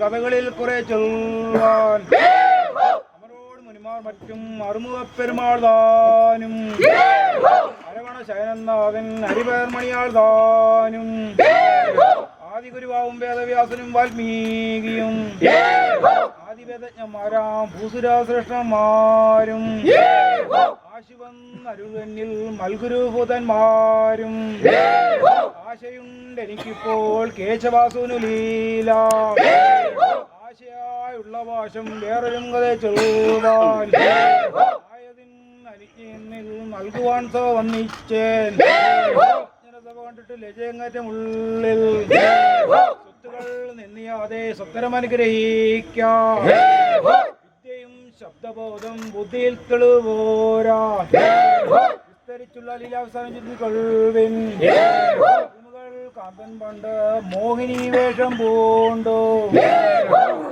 കഥകളിൽ കുറെ ചൊല്ലുവാൻ അമരോട് മുനിമാർ മറ്റും അറുമുഖ പെരുമാൾ താനും അരവണ ശയനനാഥൻ ഹരിപേർമണിയാൾ താനും ആദിഗുരുവാവും വേദവ്യാസനും വാൽമീകിയും. ആദിവേദജ്ഞന്മാരാം ഭൂസുരാശ്രേഷ്ഠന്മാരും. ആശുവന്നരുതന്നിൽ മൽഗുരുഭൂതന്മാരും ആശയുണ്ട് എനിക്കിപ്പോൾ കേശവാസുനു ലീല ആശയായുള്ള ഭാഷം വേറൊരു കഥ ചൊല്ലുവാൻ ആയതിൽ നൽകുവാൻ സോ വന്നിച്ചേൻ. കണ്ടിട്ട് ലജയങ്ങറ്റമുള്ളിൽ സ്വത്തുകൾ നിന്നിയാതെ സ്വത്തരം അനുഗ്രഹിക്കാം. ശബ്ദബോധം ബുദ്ധിയിൽ തെളിവോരാ. വിസ്തരിച്ചുള്ള ലീലാവസാനം ചിന്തിക്കൊഴുവിൻ കാന്തൻ പണ്ട് മോഹിനി വേഷം പൂണ്ടോ.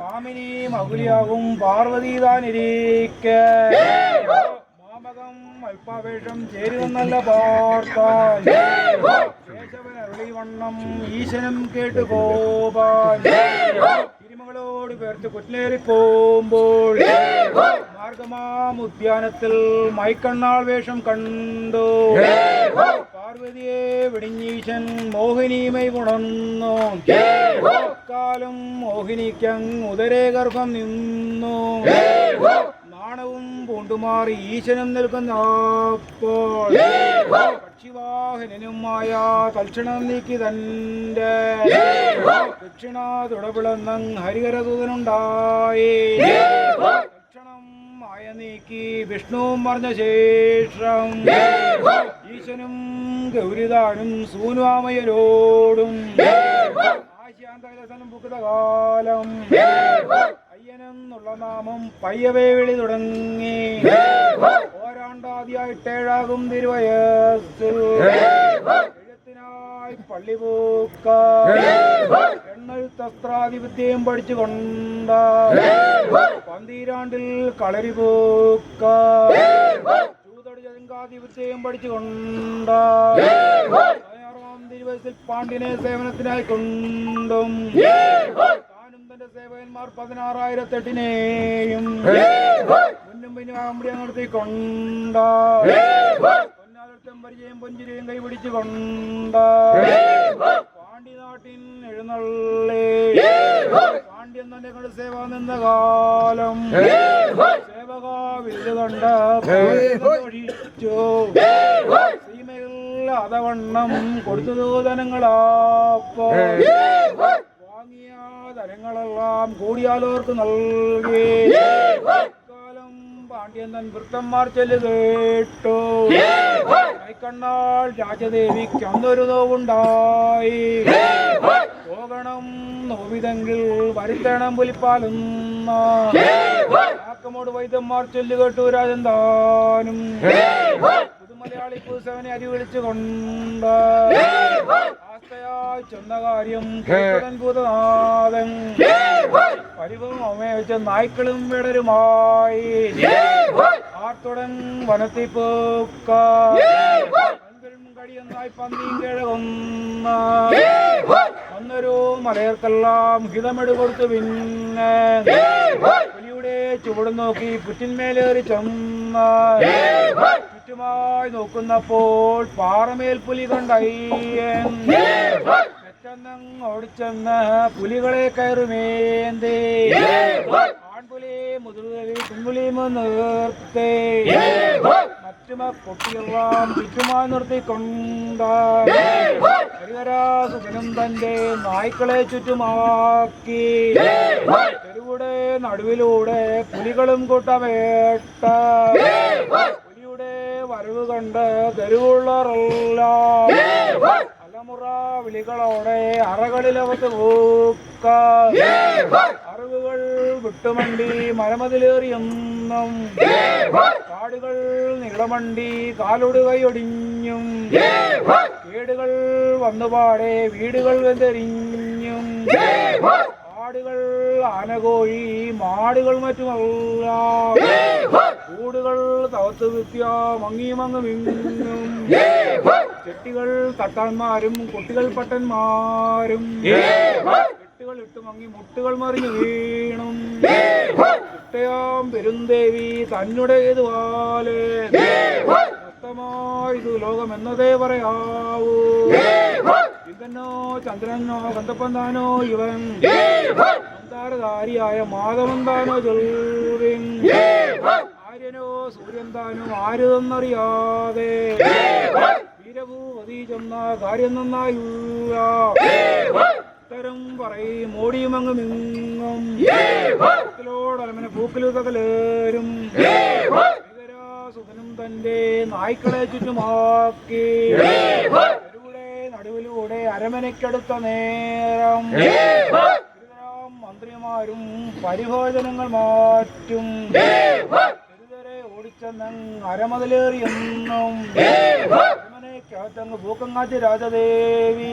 കാമിനി മകുലിയാകും പാർവതി താനിരിക്ക. മാമകം അല്പാവേഷം നല്ല പാർത്താൻ കേശവൻ അരുളി വണ്ണം ഈശനും കേട്ടു പോവാൻ തിരുമകളോട് പേർത്ത് കുറ്റിലേറി പോകുമ്പോൾ മാർഗമാം ഉദ്യാനത്തിൽ മൈക്കണ്ണാൾ വേഷം കണ്ടു. പാർവതിയെ വെടിഞ്ഞീശൻ മോഹിനിമൈ ഉണർന്നു. കാലം മോഹിനിക്കങ് ഉദരേ ഗർഭം നിന്നു. പൂണ്ടുമാറി ഈശനും നിൽക്കുന്നപ്പോൾ പക്ഷിവാഹനനുമായ തൽക്ഷണം നീക്കി തന്റെ ദക്ഷിണ തുടപിളന്നങ് ഹരിഹരദൂതനുണ്ടായി. തൽക്ഷണം മായ നീക്കി വിഷ്ണുവും പറഞ്ഞ ശേഷം ഈശനും ഗൗരിതാനും സൂനുവാമയരോടും ആശാന്തകലസനം പുക്കുത കാലം അയ്യനെന്നുള്ള നാമം പയ്യവേ വിളി തുടങ്ങി. ഓരാണ്ടാദ്യായിട്ടേഴാകും തിരുവയസ്സിൽ എഴുത്തിനായി പള്ളി പൂക്ക. എണ്ണെഴുത്തസ്ത്രാധിപത്യം പഠിച്ചുകൊണ്ട. പന്തീരാണ്ടിൽ കളരി പൂക്ക. പഠിച്ചു പഠിച്ചുകൊണ്ട. പതിനാറാം തിരുവയസ്സിൽ പാണ്ഡിനെ സേവനത്തിനായി കൊണ്ടും. തന്റെ സേവകന്മാർ പതിനാറായിരത്തെട്ടിനെയും. മുന്നും പിന്നും അമ്പടി നിർത്തിക്കൊണ്ട പൊന്നാലത്തും പരിചയം പൊഞ്ചിരിയും കൈപിടിച്ചു കൊണ്ട പാണ്ഡ്യനാട്ടിൻ എഴുന്നള്ളേ. പാണ്ഡ്യൻ തന്നെ കണ്ട് സേവ നിന്ന കാലം. സേവക വിരുത് കണ്ട് ഒഴിച്ചു സീമയിൽ അതവണ്ണം കൊടുത്തു ദൂതനങ്ങളാപ്പോ. ധനങ്ങളെല്ലാം കൂടിയാലോർക്ക് നൽകി. കാലം പാണ്ഡ്യൻ തൻ വൃത്തന്മാർ ചെല്ലു കേട്ടു കൈക്കണ്ണാൾ രാജദേവിക്ക് അന്നൊരു നോവുണ്ടായി. പോകണം നോവിതെങ്കിൽ വരുത്തണം പുലിപ്പാലും ആക്കമോട് വൈദ്യന്മാർ ചൊല്ലു കേട്ടു രാജൻ പുതുമലയാളി പുതുസവനെ അരി വിളിച്ചു ആസ്തയായി ചെന്ന കാര്യം ഭൂതനാഥൻ. നായ്ക്കളും വിടരുമായി. ആർത്തുടൻ വനത്തിൽ പൂക്ക. കടിയൊന്നായി പന്നിയും കിഴകൊന്ന അന്നൊരു മലയർക്കെല്ലാം ഹിതമെടു കൊടുത്തു പിന്നെ പുലിയുടെ ചുവട് നോക്കി പുറ്റിന്മേലേറി ചെന്ന ചുറ്റുമായി നോക്കുന്നപ്പോൾ പാറമേൽ പുലി കണ്ടയ്യൻ ഓടിച്ചെന്ന് പുലികളെ കയറുമേന്തേ. ആൺപുലി മുതിർവലി കുമ്പുലി നിർത്തേ മറ്റുമ കൊട്ടിയെല്ലാം ചുറ്റുമായി നിർത്തിക്കൊണ്ട ഹരിഹരാസുഖനും തന്റെ നായ്ക്കളെ ചുറ്റുമാക്കി. തെരുവുടെ നടുവിലൂടെ പുലികളും കൂട്ടമേട്ട. പുലിയുടെ വരവ് കണ്ട് തെരുവുള്ളവരെല്ലാം അലമുറ വിളികളോടെ അറകളിലവത്ത് പൂക്ക അറിവുകൾ വിട്ടുമണ്ടി മരമതിലേറിയെന്നും. കാടുകൾ നീളമണ്ടി കാലൊടുകയൊടിഞ്ഞും. കേടുകൾ വന്നുപാടെ വീടുകൾ വെന്തെരിഞ്ഞും. കാടുകൾ ആനകോഴി മാടുകൾ മറ്റുമെല്ലാം കൂടുകൾ തവത്ത് വിത്തിയ മങ്ങിയും മങ്ങ് ചെട്ടികൾ തട്ടാന്മാരും കുട്ടികൾ പട്ടന്മാരും. കെട്ടുകൾ ഇട്ട് മങ്ങി മുട്ടുകൾ മറിഞ്ഞു വീണും. കുട്ടയാം പെരുന്തേവി തന്നുടെ ഇതുപോലെ ലോകമെന്നതേ പറയാവൂ. ഇതന്നോ ചന്ദ്രനോ കന്തപ്പന്താനോ ഇവൻ. അന്താരധാരിയായ മാധവന്താനോ ചെറുവിൻ. ആര്യനോ സൂര്യൻ താനോ ആരുതെന്നറിയാതെ വീരഭൂപതി ചെന്ന കാര്യം നന്നായില്ല. ഉത്തരം പറയും മോടിയും അങ്ങ് മിങ്ങും പൂക്കിലോടലമന പൂക്കിലു തകലേരും സുഖനും തന്റെ നായ്ക്കളെ ചുറ്റുമാക്കി. തെരുവിടെ നടുവിലൂടെ അരമനയ്ക്കടുത്ത നേരം മന്ത്രിമാരും പരിഭോജനങ്ങൾ മാറ്റും. തെരുതരെ ഓടിച്ചെന്നങ് അരമതിലേറിയെന്നും അരമനയ്ക്കകത്തങ്ങ് പൂക്കങ്ങാറ്റ് രാജദേവി.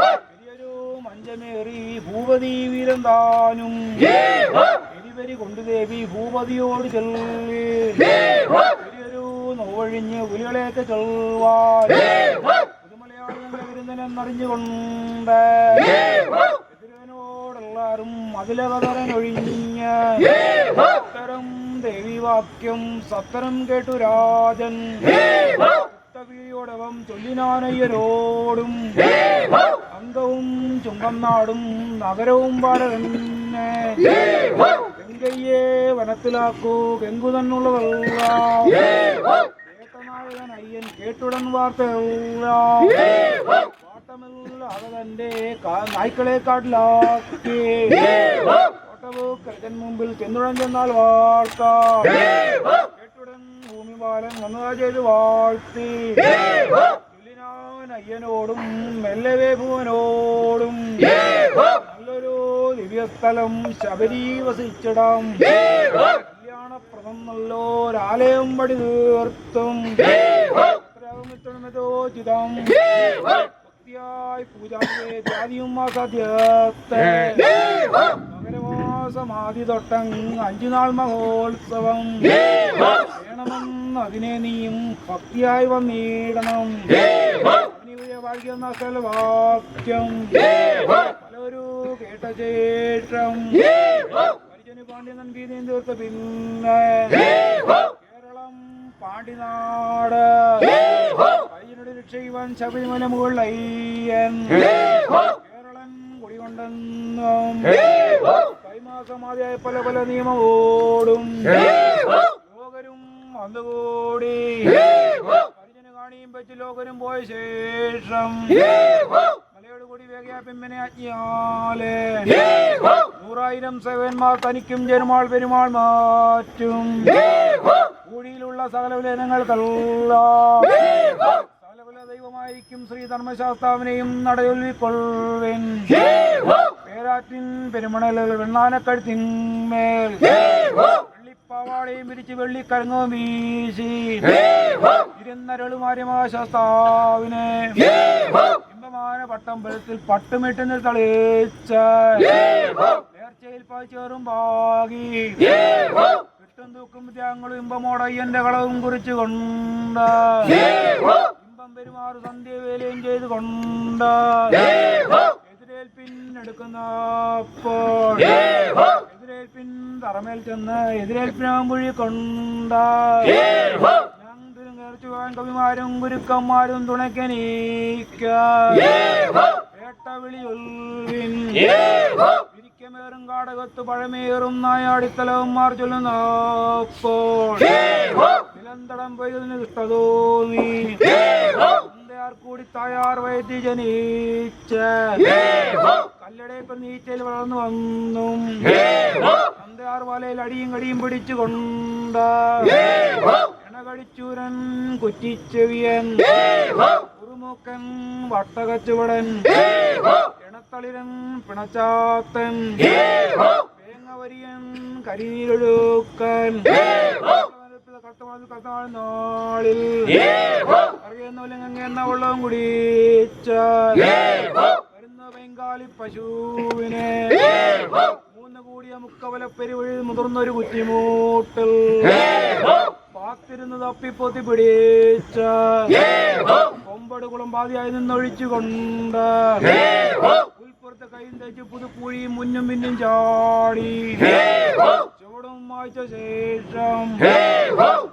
വലിയൊരു മഞ്ചമേറി ഭൂപതി വീരന്താനും. താനും എരിവരി കൊണ്ടു ദേവി ഭൂപതിയോട് ചെല്ലി. വലിയൊരു നോവഴിഞ്ഞ് പുലികളെയൊക്കെ ചൊൽവാൻ വിരുന്നനെന്നറിഞ്ഞുകൊണ്ട് എതിരവനോടെല്ലാരും അതിലവതരനൊഴിഞ്ഞ് ഉത്തരം ദേവിവാക്യം സത്തരം കേട്ടു രാജൻ. വീയോടവം ചൊല്ലിനാനയ്യരോടും അംഗവും ചുങ്കം നാടും നഗരവും പാടന്നെ ഗംഗയ്യെ വനത്തിലാക്കൂ ഗംഗു തന്നുള്ളതല്ല. ഏട്ടനായകൻ അയ്യൻ കേട്ടുടൻ വാർത്ത ചൊല്ലിനാൻ അയ്യനോടും മെല്ലവേ ഭുവനോടും നല്ലൊരു ദിവ്യസ്ഥലം ശബരി വസിച്ചിടാം. നല്ലോരാലയം പടി തീർത്തും ചിതം മകരമാസമാതി തൊട്ടങ് അഞ്ചുനാൾ മഹോത്സവം. വേണമെന്ന് അതിനെ നീയും ഭക്തിയായി വന്നിടണം. വാക്യം പലരു കേട്ട ശേഷം പരിചന് ഗീതയും തീർത്ത് പിന്നെ കേരളം പാണ്ഡിനാട്. പരിചനോട് രക്ഷയുവാൻ ശബരിമല മുകളിൽ അയ്യൻ. കേരളം കുടികൊണ്ടെന്നും കൈമാസമാതിയായ പല പല നിയമമോടും ലോകരും വന്നുകൂടി. പരിചന് കാണിയും വെച്ച് ലോകരും പോയ ശേഷം കൂടി നൂറായിരം സേവന്മാർ തനിക്കും ജനുമാൾ പെരുമാൾ മാറ്റും. കൂടിയിലുള്ള സകല വിലനങ്ങൾക്കല്ല സകലകുല ദൈവമായിരിക്കും ശ്രീ ധർമ്മശാസ്താവിനെയും നടയൊല്ലിക്കൊള്ളുവിൻ പേരാറ്റിൻ പെരുമണലുകൾ വെണ്ണാനക്കഴുത്തിന്മേൽ വെള്ളിപ്പാവാടയും പിരിച്ച് വെള്ളിക്കരങ്ങും വീശി. ഇരുന്നരളുമാര്യമാ ശാസ്താവിനെ ഇമ്പമാന പട്ടമ്പലത്തിൽ പട്ടുമിട്ടുന്ന തളിച്ച നേർച്ചയിൽ പാച്ചേറും ഭാഗി. കിട്ടും തൂക്കും ത്യാങ്ങളും ഇമ്പമോടയ്യന്റെ കളവും കുറിച്ചു കൊണ്ട. ഇമ്പം പെരുമാറ് സന്ധ്യവേലയും ചെയ്ത് കൊണ്ട. എതിരേൽപ്പിൻ എടുക്കുന്നപ്പോൾ എതിരേൽപ്പിൻ തറമേൽ ചെന്ന് എതിരേൽപ്പിനാമ്പുഴി കൊണ്ട്. തിരുങ്ങേർച്ചുവാൻ കവിമാരും ഗുരുക്കന്മാരും തുണയ്ക്കനീക്ക കേട്ട വിളിയൊൽവിൻ ഇരിക്കമേറും കാടകത്ത് പഴമേറും നായാടിത്തലവന്മാർ ചൊല്ലുന്നപ്പോൾ നിലന്തടം പെയ്തതിന് തന്തയാർ കൂടി തയ്യാർ വയറ്റി ജനിച്ച. കല്ലടയപ്പൻ നീച്ചയിൽ വളർന്നു വന്നും. അന്തയാർ വലയിൽ അടിയും കടിയും പിടിച്ചുകൊണ്ട് എണകടിച്ചൂരൻ കുറ്റിച്ചെവിയൻ കുറുമൂക്കൻ വട്ടകച്ചുവടൻ ഇണത്തളിരൻ പിണച്ചാത്തൻ വേങ്ങവരിയൻ കരീരൊഴുക്കൻ വെള്ളം കുടിച്ച വരുന്ന ബംഗാളി പശുവിനെ മൂന്ന് കൂടിയ മുക്കവലപ്പെരുവഴി മുതിർന്നൊരു കുറ്റിമൂട്ടിൽ പാത്തിരുന്ന് തപ്പിപ്പൊത്തി പിടിച്ച കൊമ്പടുകുളം കുളമ്പാതിയായി നിന്നൊഴിച്ചുകൊണ്ട് പുൽപ്പുറത്തെ കൈയും തേച്ച് പുതുപ്പൂഴിയും മുന്നും പിന്നും ചാടി ചുവടും വായിച്ച ശേഷം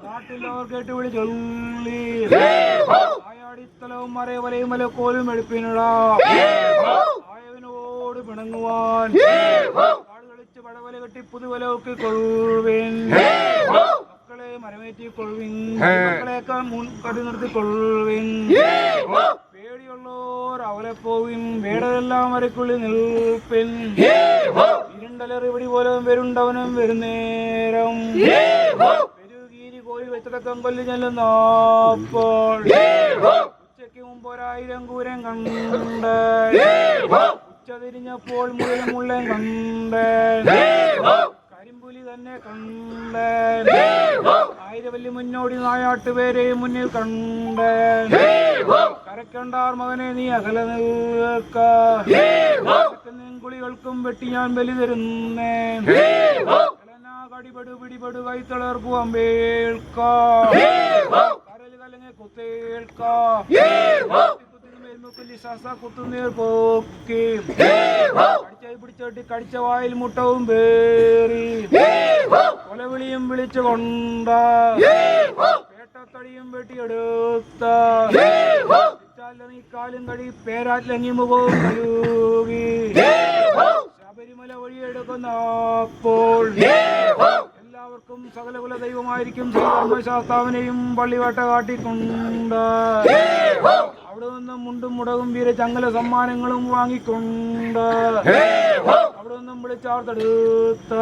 നാട്ടിലവർ കേട്ട് വിളി ചൊല്ലി. ആയാടിത്തലവും മറയവലയും മലക്കോലും എടുപ്പിനിട. ആയവനോട് പിണങ്ങുവാൻ. കാട് കളിച്ച് പടവല കെട്ടി പുതുവല ഒക്കെ കൊള്ളുവിൻ പേടിയുള്ളോർ അവരെ പോവിൻ. വേടരെല്ലാം വരയ്ക്കുള്ളിൽ നിൽപ്പിൻ. ഇരുണ്ടലറി പിടി പോലെ വരുണ്ടവനും വരുന്നേരം. പെരുകീരി കോരി വെച്ചടക്കം കൊല്ലി ചെല്ലുന്നപ്പോൾ. ഉച്ചയ്ക്ക് മുമ്പ് ഒരായിരം കൂരം കണ്ട്. ഉച്ച തിരിഞ്ഞപ്പോൾ മുഴുവൻ മുള്ളൻ കണ്ട്. തന്നെ കണ്ടേ ആയിരവല്ലി മുന്നോടി നായാട്ട് പേരെ മുന്നിൽ കണ്ടേ കരക്കണ്ടാർ മകനെ നീ അകല നിൽക്കുളികൾക്കും വെട്ടി ഞാൻ ബലി തരുന്നേ കടിപടു പിടിപടു കൈത്തളർക്കു അമ്പേൽക്ക കരൽ കലങ്ങെ കുത്തേൽക്ക. കുത്തുനീർ പോക്കി കടിച്ചായി പിടിച്ചോട്ടി കടിച്ച വായിൽ മുട്ടവും പേറി. കൊലവിളിയും വിളിച്ചു കൊണ്ട. പേട്ടത്തടിയും വെട്ടിയെടുത്ത. കാലും കഴി പേരാറ്റിലങ്ങി മുഖവും കഴുകി. ശബരിമല വഴിയെടുക്കുന്ന അപ്പോൾ. എല്ലാവർക്കും സകലകുല ദൈവമായിരിക്കും ശ്രീ ധർമ്മശാസ്താവിനെയും പള്ളിവേട്ട കാട്ടിക്കൊണ്ട്. അവിടെ നിന്ന് മുണ്ടും മുടകും വീര ചങ്ങല സമ്മാനങ്ങളും വാങ്ങിക്കൊണ്ട്. അവിടെ നിന്നും വിളിച്ചാർത്തെടുത്ത്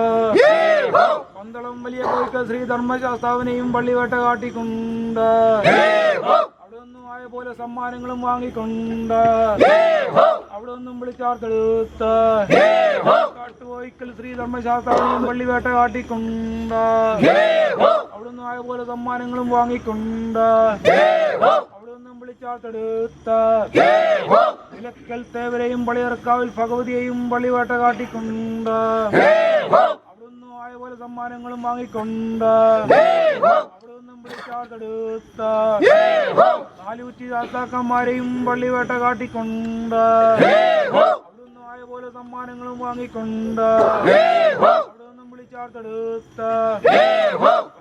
പന്തളം വലിയ കോയിക്ക ശ്രീ ധർമ്മശാസ്താവിനെയും പള്ളിവേട്ട കാട്ടിക്കൊണ്ട്. അവിടെ നിന്നും ആയ പോലെ സമ്മാനങ്ങളും വാങ്ങിക്കൊണ്ട്. അവിടെ നിന്നും വിളിച്ചാർത്തെടുത്ത് കാട്ടുകോയിക്കൽ ശ്രീ ധർമ്മശാസ്താവിനെയും പള്ളിവേട്ട കാട്ടിക്കൊണ്ട്. അവിടെ നിന്നും ആയ പോലെ സമ്മാനങ്ങളും വാങ്ങിക്കൊണ്ട്. അവിടെ നിന്നും വിളിച്ചാർത്തെടുത്ത നിലക്കൽ തേവരെയും പള്ളിയർക്കാവിൽ ഭഗവതിയെയും പള്ളിവേട്ട കാട്ടിക്കൊണ്ട് അവിടുന്ന് ആയ പോലെ സമ്മാനങ്ങളും വാങ്ങിക്കൊണ്ട് അവിടെ നിന്നും വിളിച്ചാർത്തെടുത്ത നാലൂറ്റി ദാസാക്കന്മാരെയും പള്ളിവേട്ട കാട്ടിക്കൊണ്ട് അവിടുന്ന് ആയ പോലെ സമ്മാനങ്ങളും വാങ്ങിക്കൊണ്ട് അവിടെ നിന്നും വിളിച്ചാർത്തെടുത്ത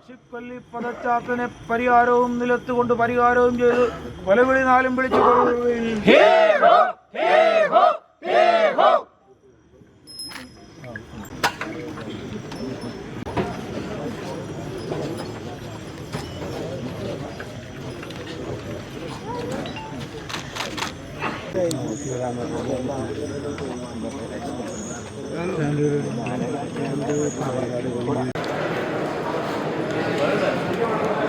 ആഷിഖ് പദച്ചാത്തനെ പരിഹാരവും നിലത്തുകൊണ്ട് പരിഹാരവും ചെയ്ത് കൊലവിളി നാലും വിളിച്ചു ശ്രീരാമ 等等。